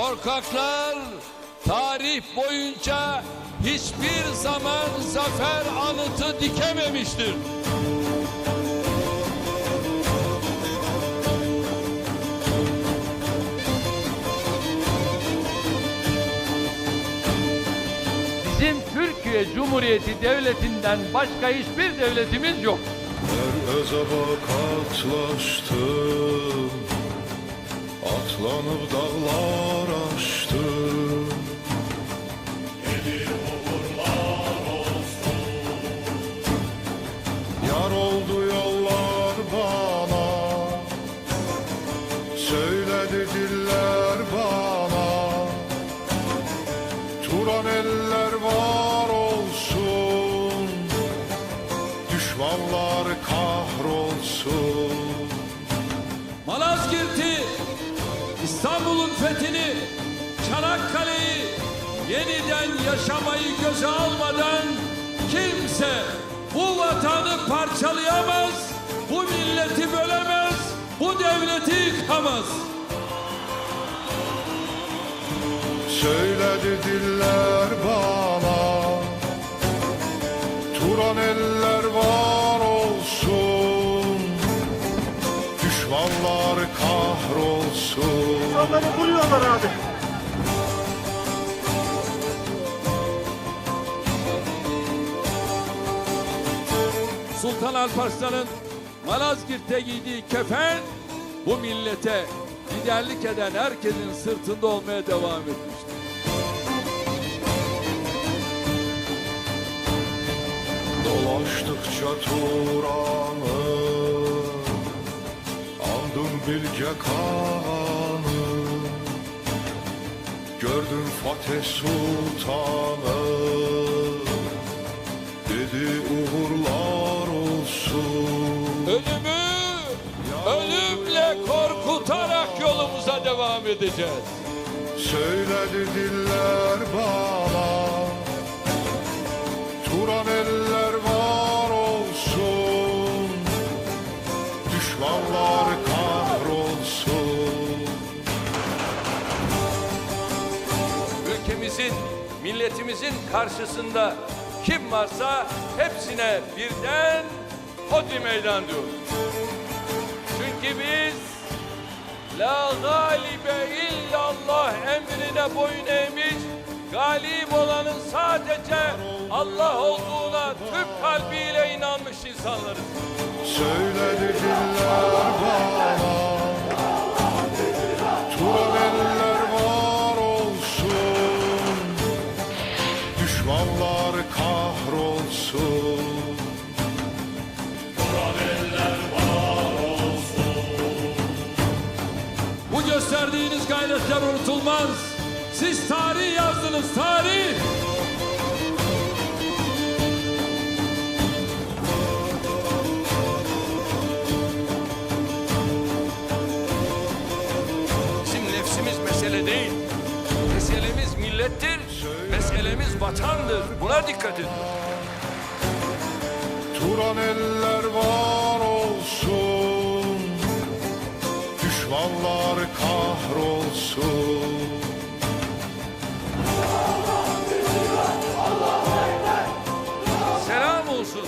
Korkaklar tarih boyunca hiçbir zaman zafer anıtı dikememiştir. Bizim Türkiye Cumhuriyeti Devleti'nden başka hiçbir devletimiz yok. Her ezaba katlaştım Atlanıp dağlar aştım yeniden yaşamayı göze almadan kimse bu vatanı parçalayamaz, bu milleti bölemez, bu devleti yıkamaz. Söyledi diller bana Turan eller var olsun Düşmanlar kahrolsun Adamı vuruyorlar abi. Sultan Alparslan'ın Malazgirt'te giydiği kefen bu millete liderlik eden herkesin sırtında olmaya devam etmiştir. Dolaştıkça Turan'ı Andım Bilge Kağan'ı Gördüm Fatih Sultan'ı Dedi uğurlar ölümle korkutarak yolumuza devam edeceğiz. Söyledi diller bana Turan eller var olsun Düşmanlar kahrolsun Ülkemizin, milletimizin karşısında kim varsa hepsine birden hodri meydan diyoruz. La galibe illallah emrine boyun eğmiş, galip olanın sadece Allah olduğuna tüm kalbiyle inanmış insanlarız. Söyledi diller bana Turan gösterdiğiniz gayretler unutulmaz. Siz tarih yazdınız, tarih. Bizim nefsimiz mesele değil. Meselemiz millettir, meselemiz vatandır. Buna dikkat edin. Turan eller var olsun Düşmanlar kahrolsun Selam olsun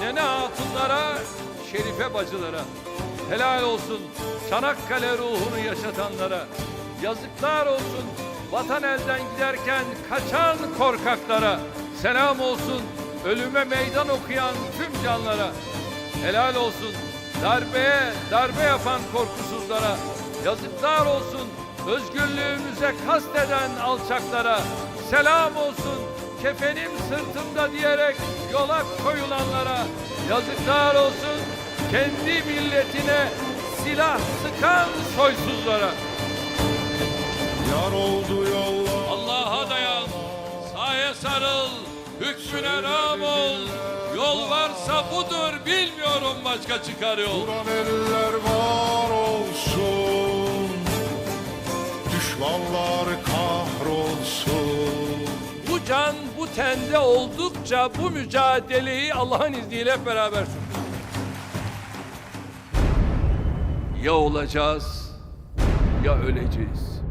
nene hatunlara, şerife bacılara. Helal olsun Çanakkale ruhunu yaşatanlara. Yazıklar olsun vatan elden giderken kaçan korkaklara. Selam olsun ölüme meydan okuyan tüm canlara. Helal olsun darbeye darbe yapan korkusuzlara. Yazıklar olsun özgürlüğümüze kasteden alçaklara. Selam olsun kefenim sırtımda diyerek yola koyulanlara. Yazıklar olsun kendi milletine silah sıkan soysuzlara. Yar oldu yollar Allah'a dayan, saye sarıl, hükmüne ram ol. Yol varsa budur, bilmiyorum başka çıkar yol. Turan eller var olsun Düşmanlar kahrolsun Bu can bu tende oldukça bu mücadeleyi Allah'ın izniyle hep beraber sürdürürüz. Ya olacağız ya öleceğiz.